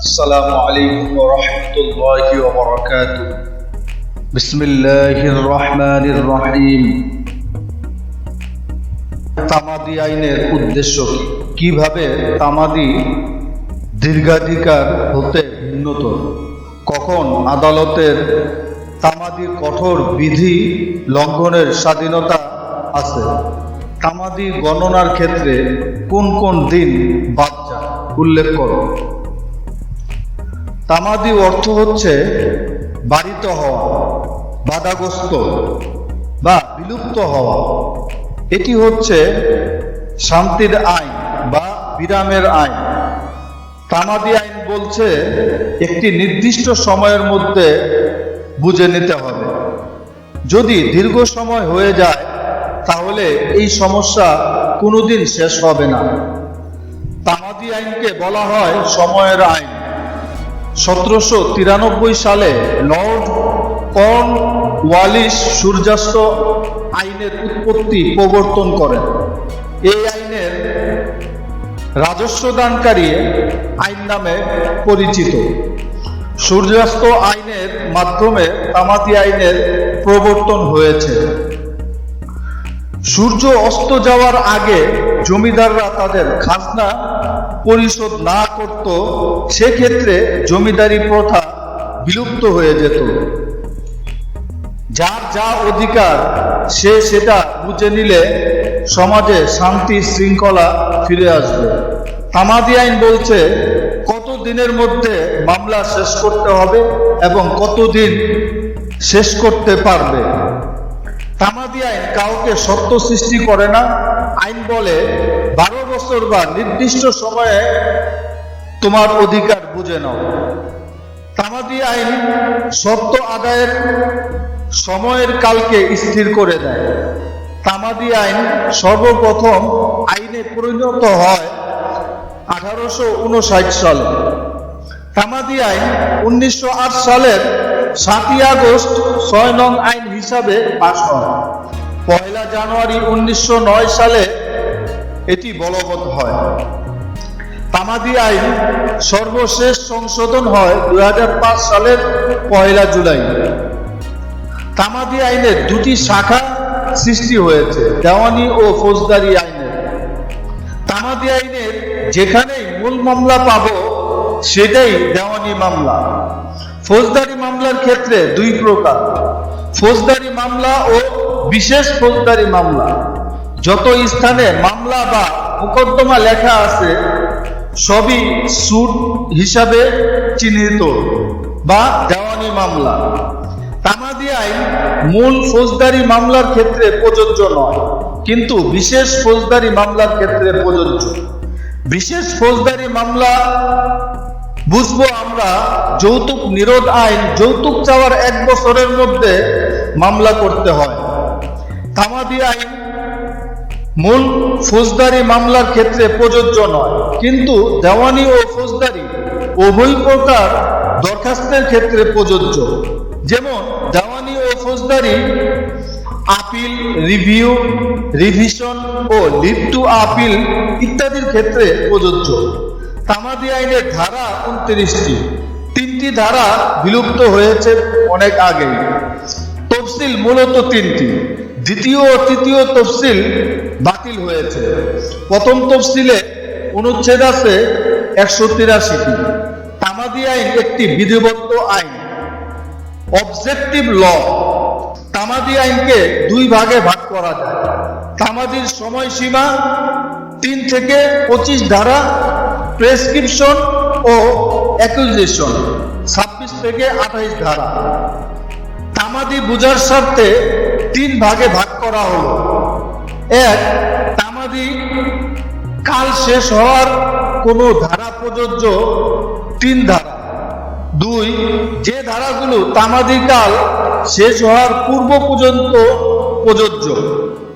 السلام عليكم ورحمة الله وبركاته بسم الله الرحمن الرحيم তামাদি আইনের উদ্দেশ্য কি? কিভাবে তামাদি দীর্ঘাধিকার হতে উন্নত কখন আদালতের তামাদির কঠোর বিধি লঙ্ঘনের স্বাধীনতা আছে তামাদি গণনার ক্ষেত্রে কোন কোন দিন বাদ যায় উল্লেখ করো তামাদি অর্থ হচ্ছে বাড়িত হওয়া, বাধাগ্রস্ত বা বিলুপ্ত হওয়া। এটি হচ্ছে শান্তির আইন বা বিরামের আইন। তামাদি আইন বলছে একটি নির্দিষ্ট সময়ের মধ্যে বুঝে নিতে হবে। যদি দীর্ঘ সময় হয়ে যায়, তাহলে এই সমস্যা কোনোদিন শেষ হবে না। তামাদি আইনকে বলা হয় সময়ের আইন। সতেরোশো তিরানব্বই সালে লর্ড কর্ন ওয়ালিস সূর্যাস্ত আইনের উৎপত্তি প্রবর্তন করেন। এই আইনের রাজস্ব দানকারী আইন নামে পরিচিত। সূর্যাস্ত আইনের মাধ্যমে তামাতি আইনের প্রবর্তন হয়েছে। সূর্য অস্ত যাওয়ার আগে জমিদাররা তাদের খাজনা পরিশোধ না করত, সেক্ষেত্রে জমিদারি প্রথা বিলুপ্ত হয়ে যেত। যার যা অধিকার, সে সেটা বুঝে নিলে সমাজে শান্তি শৃঙ্খলা ফিরে আসবে। তামাদি আইন বলছে কত দিনের মধ্যে মামলা শেষ করতে হবে এবং কতদিন শেষ করতে পারবে? তামাদি আইন কাউকে সত্য সৃষ্টি করে না। আইন বলে বছর বা নির্দিষ্ট সময়ে তোমার অধিকার বুঝে নাও। তামাদি আইন সত্য আদায়ের সময়ের কালকে স্থির করে দেয়। তামাদি আইন সর্বপ্রথম আইনে পরিণত হয় আঠারোশো উনষাট সালে। তামাদি আইন উনিশশো আট সালের সাতই আগস্ট ছয় নং আইন হিসাবে পাশ হয়। পয়লা জানুয়ারি উনিশশো নয় সালে এটি বলবৎ হয়। তামাদি আইন সর্বশেষ সংশোধন হয় দুই সালের পয়লা জুলাই। তামাদি আইনের দুটি শাখা সৃষ্টি হয়েছে, দেওয়ানি ও ফৌজদারি আইনের। তামাদি আইনের যেখানেই মূল মামলা পাব, সেটাই দেওয়ানি মামলা। ফৌজদারি মামলার ক্ষেত্রে দুই প্রকার, ফৌজদারি মামলা ও বিশেষ ফৌজদারি মামলা। যত স্থানে মামলা বা মোকদ্দমা লেখা আছে, সবই সুট হিসাবে চিহ্নিত বা দেওয়ানি মামলা। তামাদি আইন মূল ফৌজদারি মামলার ক্ষেত্রে প্রযোজ্য নয়, কিন্তু বিশেষ ফৌজদারি মামলার ক্ষেত্রে প্রযোজ্য। বিশেষ ফৌজদারি মামলা বুঝব আমরা, যৌতুক নিরোধ আইন, যৌতুক চাওয়ার এক বছরের মধ্যে মামলা করতে হয়। তামাদি আইন মূল ফৌজদারি মামলার ক্ষেত্রে প্রযোজ্য নয়। কিন্তু দেওয়ানি ও ফৌজদারি উভয় প্রকার দরখাস্তের ক্ষেত্রে প্রযোজ্য। যেমন দেওয়ানি ও ফৌজদারি আপিল, রিভিউ, রিভিশন ও লিভ টু আপিল ইত্যাদির ক্ষেত্রে প্রযোজ্য। তামাদি আইনের ধারা উনত্রিশটি। তিনটি ধারা বিলুপ্ত হয়েছে অনেক আগেই। তফসিল মূলত তিনটি। দ্বিতীয় ও তৃতীয় তফসিল বাতিল হয়েছে। প্রথম তফসিলে অনুচ্ছেদ আছে একশো তিরাশিটি। তামাদি আইন একটি বিধিবদ্ধ আইন। অবজেক্টিভ ল তামাদি আইনকে দুই ভাগে ভাগ করা যায়। তামাদির সময়সীমা তিন থেকে পঁচিশ ধারা প্রেসক্রিপশন ও অ্যাকুইজিশন ছাব্বিশ থেকে আঠাইশ ধারা। তামাদি বুঝার স্বার্থে তিন ভাগে ভাগ করা হলো। এক, তামাদি কাল শেষ হওয়ার কোনো ধারা প্রযোজ্য তিন ধারা। দুই, যে ধারাগুলো তামাদি কাল শেষ হওয়ার পূর্ব পর্যন্ত প্রযোজ্য।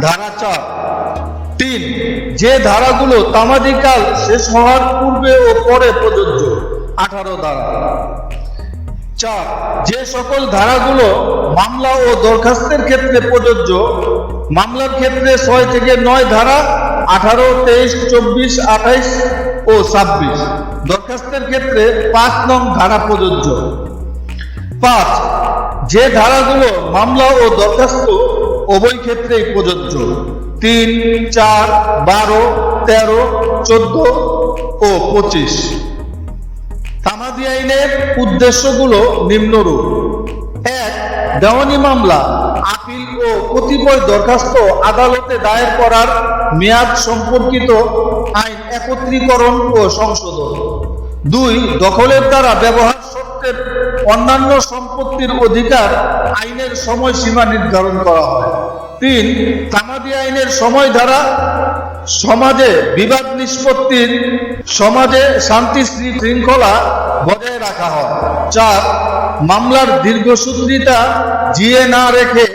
ধারা চার। তিন, যে ধারাগুলো তামাদিকাল শেষ হওয়ার পূর্বে ও পরে প্রযোজ্য। আঠারো ধারা। চার যে সকল ধারাগুলো মামলা ও দরখাস্তের ক্ষেত্রে প্রযোজ্য, মামলার ক্ষেত্রে ছয় থেকে নয় ধারা, আঠারো, তেইশ, চব্বিশ, আঠাইশ ও ছাব্বিশ। দরখাস্তের ক্ষেত্রে পাঁচ নং ধারা প্রযোজ্য। পাঁচ, যে ধারাগুলো মামলা ও দরখাস্ত উভয় ক্ষেত্রেই প্রযোজ্য। তিন, চার, বারো, তেরো, চোদ্দ ও পঁচিশ। তামাদি আইনের উদ্দেশ্যগুলো নিম্নরূপ। এক, দেওয়ানি মামলা, আপিল ও কতিপয় দরখাস্ত আদালতে দায়ের করার মেয়াদ সম্পর্কিত আইন একত্রীকরণ ও সংশোধন। দুই, দখলের দ্বারা ব্যবহার সত্ত্বের অন্যান্য সম্পত্তির অধিকার আইনের সময়সীমা নির্ধারণ করা হয়। তিন তামাদি আইনের সময় ধারা সমাজে বিবাদ নিষ্পত্তির, সমাজে শান্তি শৃঙ্খলা বজায় রাখা হয়। চার, মামলার দীর্ঘসূত্রিতা জিয়ে না রেখে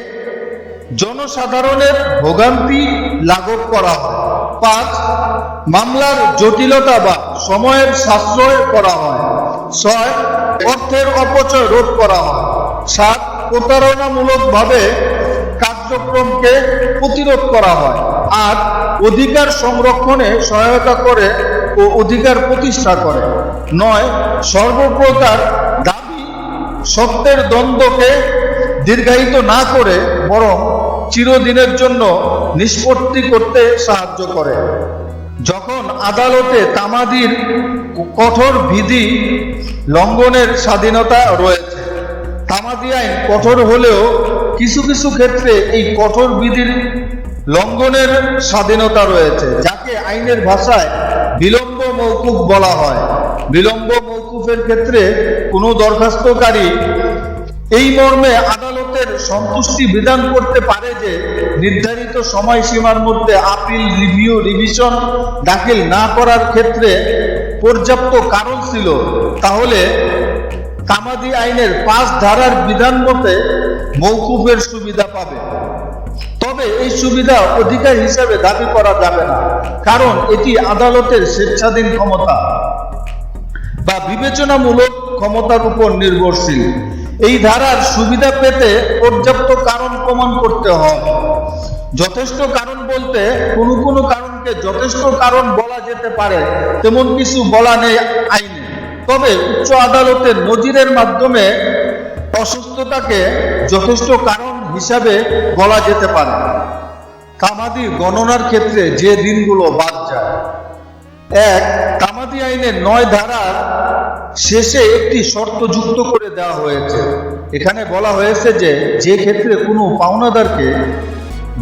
জনসাধারণের ভোগান্তি লাঘব করা হয়। পাঁচ, মামলার জটিলতা বা সময়ের সাশ্রয় করা হয়। ছয়, অর্থের অপচয় রোধ করা হয়। সাত, প্রতারণামূলকভাবে কার্যক্রমকে প্রতিরোধ করা হয়। আট অধিকার সংরক্ষণে সহায়তা করে ও অধিকার প্রতিষ্ঠা করে। নয়, সর্বপ্রকার দাবি সত্যের দ্বন্দ্বকে দীর্ঘায়িত না করে বরং চিরদিনের জন্য নিষ্পত্তি করতে সাহায্য করে। যখন আদালতে তামাদির কঠোর বিধি লঙ্ঘনের স্বাধীনতা রয়েছে, তামাদি আইন কঠোর হলেও কিছু কিছু ক্ষেত্রে এই কঠোর বিধির লঙ্ঘনের স্বাধীনতা রয়েছে, যাকে আইনের ভাষায় বিলম্ব মৌকুফ বলা হয়। বিলম্ব মৌকুফের ক্ষেত্রে কোনো দরখাস্তকারী এই মর্মে আদালতের সন্তুষ্টি বিধান করতে পারে যে নির্ধারিত সময়সীমার মধ্যে আপিল, রিভিউ, রিভিশন দাখিল না করার ক্ষেত্রে পর্যাপ্ত কারণ ছিল। তাহলে তামাদি আইনের পাঁচ ধারার বিধান মতে মৌকুফের সুবিধা পাবে। তবে এই সুবিধা অধিকার হিসাবে দাবি করা যাবে না, কারণ এটি আদালতের স্বেচ্ছাধীন ক্ষমতা বা বিবেচনামূলক ক্ষমতার উপর নির্ভরশীল। এই ধারার সুবিধা পেতে পর্যাপ্ত কারণ প্রমাণ করতে হয় যথেষ্ট কারণ বলতে কোনো কোনো কারণকে যথেষ্ট কারণ বলা যেতে পারে, তেমন কিছু বলা নেই আইনে। তবে উচ্চ আদালতের নজিরের মাধ্যমে অসুস্থতাকে যথেষ্ট কারণ হিসাবে বলা যেতে পারে। কামাদি গণনার ক্ষেত্রে যে দিনগুলো বাদ যায়, এক তামাদি আইনের নয় ধারার শেষে একটি শর্ত যুক্ত করে দেওয়া হয়েছে। এখানে বলা হয়েছে যে যে ক্ষেত্রে কোনো পাওনাদারকে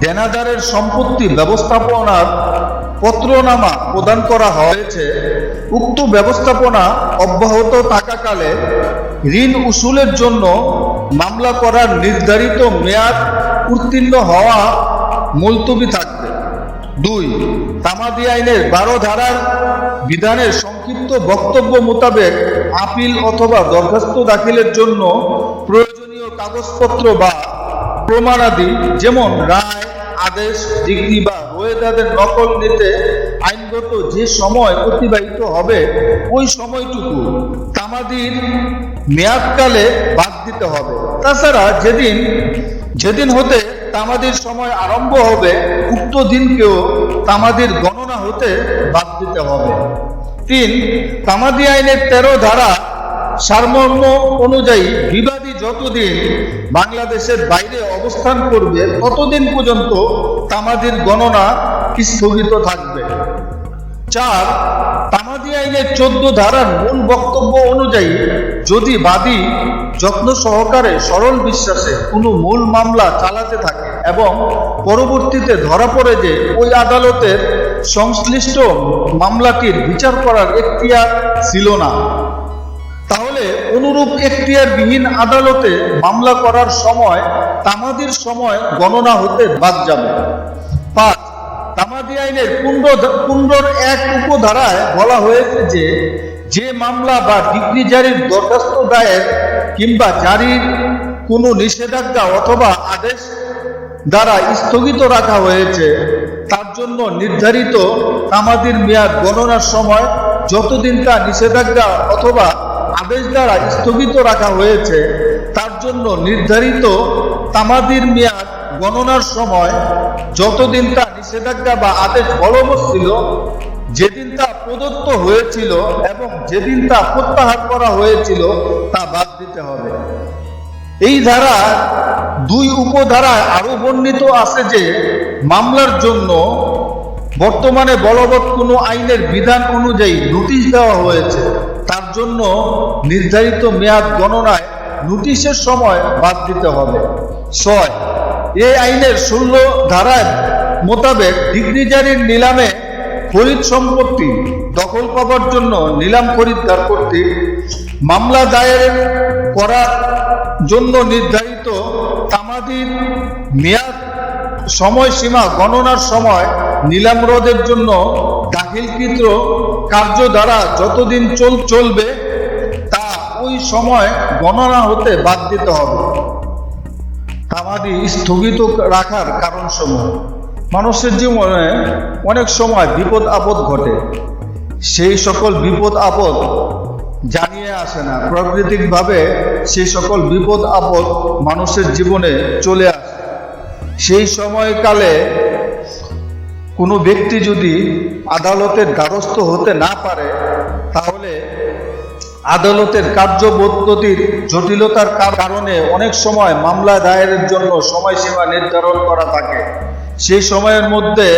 দেনাদারের সম্পত্তি ব্যবস্থাপনার পত্রনামা প্রদান করা হয়েছে, উক্ত ব্যবস্থাপনা অব্যাহত থাকাকালে ঋণ উসুলের জন্য মামলা করার নির্ধারিত মেয়াদ উত্তীর্ণ হওয়া মুলতবি থাকবে। দুই, তামাদি আইনের বারো ধারার বিধানের সংক্ষিপ্ত বক্তব্য মোতাবেক আপিল অথবা দরখাস্ত দাখিলের জন্য প্রয়োজনীয় কাগজপত্র বা প্রমাণাদি, যেমন রায়, আদেশ, ডিগ্রি বা রোয়েদাদের নকল নিতে আইনগত যে সময় অতিবাহিত হবে, ওই সময়টুকু তামাদির মেয়াদকালে বাদ দিতে হবে। তাছাড়া যেদিন যেদিন হতে তামাদির সময় আরম্ভ হবে, উক্ত দিনকেও তামাদির গণনা হতে বাদ দিতে হবে। তিন, তামাদি আইনের তেরো ধারা সারমর্ম অনুযায়ী বিবাদী যতদিন বাংলাদেশের বাইরে অবস্থান করবে, ততদিন পর্যন্ত তামাদির গণনা স্থগিত থাকবে। চার আইনের চোদ্দ ধারার মূল বক্তব্য অনুযায়ী যদি বাদী যত্ন সহকারে সরল বিশ্বাসে কোনো মূল মামলা চালাতে থাকে এবং পরবর্তীতে ধরা পড়ে যে ওই আদালতের সংশ্লিষ্ট মামলাটির বিচার করার এখতিয়ার ছিল না, তাহলে অনুরূপ এখতিয়ারবিহীন আদালতে মামলা করার সময় তামাদির সময় গণনা হতে বাদ যাবে। পাঁচ তামাদি আইনের পুণ্ড পুণ্ডর এক উপধারায় বলা হয়েছে যে যে মামলা বা ডিগ্রি জারির দরখাস্ত দায়ের কিংবা জারির কোনো নিষেধাজ্ঞা অথবা আদেশ দ্বারা স্থগিত রাখা হয়েছে, তার জন্য নির্ধারিত তামাদির মেয়াদ গণনার সময় যতদিন তা নিষেধাজ্ঞা অথবা আদেশ দ্বারা স্থগিত রাখা হয়েছে, তার জন্য নির্ধারিত তামাদির মেয়াদ গণনার সময় যতদিন তা নিষেধাজ্ঞা বা আদেশ বলবৎ ছিল, যেদিন তা প্রদত্ত হয়েছিল এবং যেদিন তা প্রত্যাহার করা হয়েছিল, তা বাদ দিতে হবে। এই ধারা দুই উপধারায় আরও বর্ণিত আছে যে, মামলার জন্য বর্তমানে বলবৎ কোনো আইনের বিধান অনুযায়ী নোটিশ দেওয়া হয়েছে। তার জন্য নির্ধারিত মেয়াদ গণনায় নোটিশের সময় বাদ দিতে হবে। ছয় এই আইনের ষোলো ধারায় মোতাবেক ডিগ্রি জারির নিলামে খরিদ সম্পত্তি দখল পাবার জন্য নিলাম খরিদ্দার কর্তৃক মামলা দায়ের করার জন্য নির্ধারিত তামাদির মেয়াদ সময়সীমা গণনার সময় নিলাম রোধের জন্য দাখিলকৃত কার্য দ্বারা যতদিন চল, চলবে তা ওই সময় গণনা হতে বাদ দিতে হবে। তামাদি স্থগিত রাখার কারণসমূহ। মানুষের জীবনে অনেক সময় বিপদ আপদ ঘটে। সেই সকল বিপদ আপদ জানিয়ে আসে না। প্রাকৃতিকভাবে সেই সকল বিপদ আপদ মানুষের জীবনে চলে আসে। সেই সময়কালে কোনো ব্যক্তি যদি আদালতের দ্বারস্থ হতে না পারে, তাহলে আদালতের কার্যপদ্ধতির জটিলতার কারণে অনেক সময় মামলা দায়েরের জন্য সময়সীমা নির্ধারণ করা থাকে। সেই সময়ের মধ্যে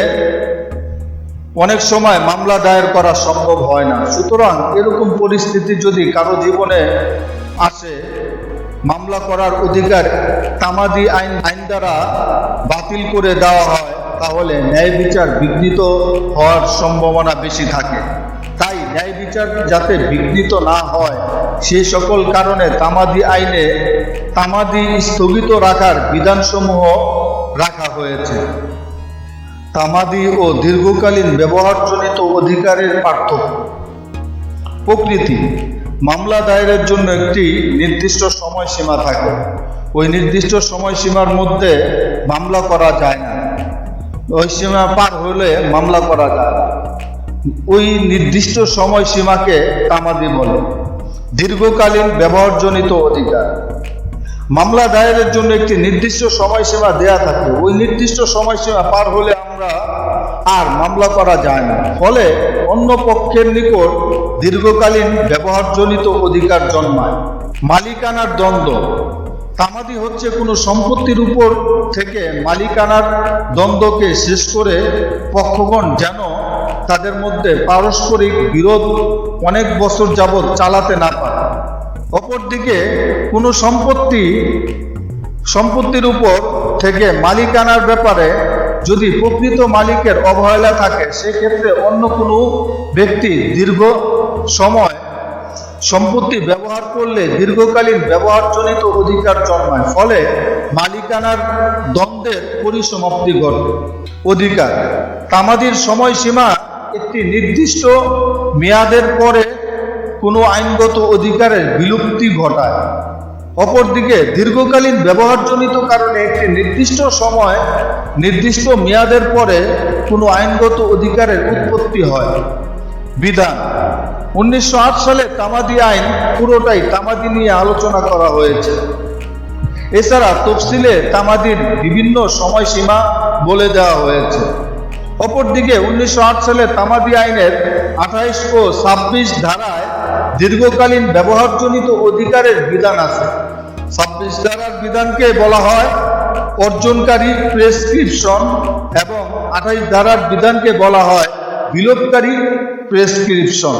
অনেক সময় মামলা দায়ের করা সম্ভব হয় না। সুতরাং এরকম পরিস্থিতি যদি কারও জীবনে আসে, মামলা করার অধিকার তামাদি আইন আইন দ্বারা বাতিল করে দেওয়া হয়, তাহলে ন্যায় বিচার বিঘ্নিত হওয়ার সম্ভাবনা বেশি থাকে। ন্যায় বিচার যাতে বিঘ্নিত না হয় সেই সকল কারণে তামাদি আইনে তামাদি স্থগিত রাখার বিধানসমূহ রাখা হয়েছে। তামাদি ও দীর্ঘকালীন ব্যবহারজনিত অধিকারের পার্থক্য। প্রকৃতি, মামলা দায়েরের জন্য একটি নির্দিষ্ট সময়সীমা থাকে। ওই নির্দিষ্ট সময়সীমার মধ্যে মামলা করা যায় না। ওই সীমা পার হলে মামলা করা যায়। না ওই নির্দিষ্ট সময়সীমাকে তামাদি বলে। দীর্ঘকালীন ব্যবহারজনিত অধিকার। মামলা দায়েরের জন্য একটি নির্দিষ্ট সময়সীমা দেয়া থাকে। ওই নির্দিষ্ট সময়সীমা পার হলে আমরা আর মামলা করা যায় না। ফলে অন্য পক্ষের নিকট দীর্ঘকালীন ব্যবহারজনিত অধিকার জন্মায়। মালিকানার দ্বন্দ্ব। তামাদি হচ্ছে কোনো সম্পত্তির উপর থেকে মালিকানার দ্বন্দ্বকে শেষ করে পক্ষগণ যেন তাদের মধ্যে পারস্পরিক বিরোধ অনেক বছর যাবৎ চালাতে না পারে। অপরদিকে কোনো সম্পত্তি, সম্পত্তির উপর থেকে মালিকানার ব্যাপারে যদি প্রকৃত মালিকের অবহেলা থাকে, সেক্ষেত্রে অন্য কোনো ব্যক্তি দীর্ঘ সময় সম্পত্তি ব্যবহার করলে দীর্ঘকালীন ব্যবহারজনিত অধিকার জন্মায়, ফলে মালিকানার দ্বন্দ্বের পরিসমাপ্তি ঘটে। অধিকার, তামাদির সময়সীমা একটি নির্দিষ্ট মেয়াদের পরে কোনো আইনগত অধিকারের বিলুপ্তি ঘটায়। অপরদিকে দীর্ঘকালীন ব্যবহারজনিত কারণে একটি নির্দিষ্ট সময়, নির্দিষ্ট মেয়াদের পরে কোনো আইনগত অধিকারের উৎপত্তি হয়। বিধান, উনিশশো আট সালে তামাদি আইন পুরোটাই তামাদি নিয়ে আলোচনা করা হয়েছে। এছাড়া তফসিলে তামাদির বিভিন্ন সময়সীমা বলে দেওয়া হয়েছে। অপরদিকে উনিশশো আট সালে তামাদি আইনের আঠাইশ ও ছাব্বিশ ধারায় দীর্ঘকালীন ব্যবহারজনিত অধিকারের বিধান আছে। ছাব্বিশ ধারার বিধানকে বলা হয় অর্জনকারী প্রেসক্রিপশন এবং আঠাইশ ধারার বিধানকে বলা হয় বিলোপকারী প্রেসক্রিপশন।